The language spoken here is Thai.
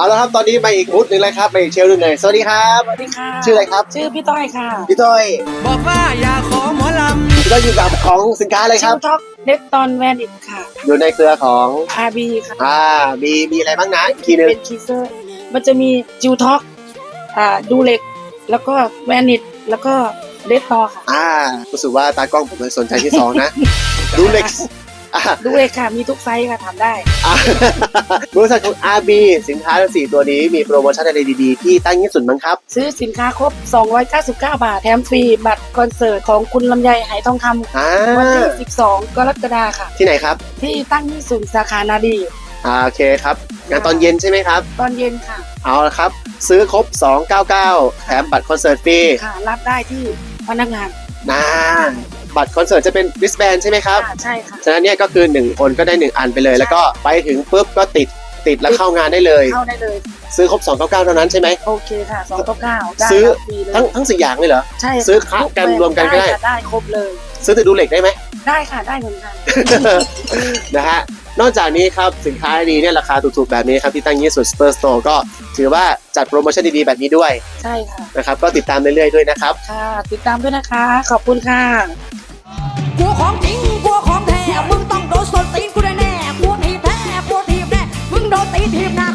เอาละครับตอนนี้มาอีกบูธหนึ่งเลยครับมาอีกเชลฟ์หนึ่งเลยสวัสดีครับสวัสดีค่ะชื่ออะไรครับชื่อพี่ต้อยค่ะพี่ต้อยบอกว่าอย่าขอหมอลพี่ต้อยอยู่กับของสินค้าอะไรคชิรับวท็อกเล็กตอนแวนอิดค่ะ อยู่ในเครือของ RB ค่ะอ่ามีมีอะไรบ้างนะอีกทีหนึงเป็นคีเซอร์มันจะมีจิวท็อกอ่าดูเล็ก แล้วก็แวนอิดแล้วก็เลตตอค่ะอ่ารู้สึกว่าตากล้องผมเลยสนใจที่สองนะดูเล็กซ์อ่า ดูเล็กค่ะ มีทุกไซส์ค่ะทำได้อ่าบริษัทของ RB สินค้าทั้งสี่ตัวนี้มีโปรโมชั่นอะไรดีๆ ที่ตั้งยี่สุดมั้งครับ ซื้อสินค้าครบ 299 บาท แถมฟรีบัตรคอนเสิร์ตของคุณลำไยไหทองคอ่าำวันที่ 12 กรกฎาคมค่ะ ที่ไหนครับ ที่ตั้งยี่สุนสาขานาดี อ่าโอเคครับงานตอนเย็นใช่ไหมครับ ตอนเย็นค่ะ เอาละครับ ซื้อครบ 299 แถมบัตรคอนเสิร์ตฟรีค่ะ รับได้ที่พนักงาน นะ บัตรคอนเสิร์ตจะเป็นริสแบนใช่ไหมครับค่ะใช่ค่ะ ฉะนั้นเนี่ยก็คือ 1 คนก็ได้ 1 อันไปเลย แล้วก็ไปถึงปุ๊บก็ติดติดแล้วเข้างานได้เลย เข้าได้เลย ซื้อครบ 299เท่านั้นใช่ไหม โอเคค่ะ299ได้ซื้อฟรีเลยทั้งทั้งสี่อย่างเลยเหรอ ใช่ซื้อคละกันรวมกันก็ได้ ค่ะได้ครบเลย ซื้อแต่ดูเหล็กได้ไหม ได้ค่ะได้เหมือนกัน นะฮะ นอกจากนี้ครับสินค้าดีเนี่ยราคาถูกๆแบบนี้ครับที่ตั้งยี่สุดสเปอร์สโตร์ก็ถือว่าจัดโปรโมชั่นดีๆแบบนี้ด้วยใช่ค่ะ นะครับก็ติดตามเรื่อยๆด้วยนะครับ ค่ะ ติดตามด้วยนะคะ ขอบคุณค่ะ กลัวของจริงกัวของแท้มึงต้องโดนสนตีนกูแน่แน่กัวทีแท้กัวทีแน่มึงโดนตีทีบน้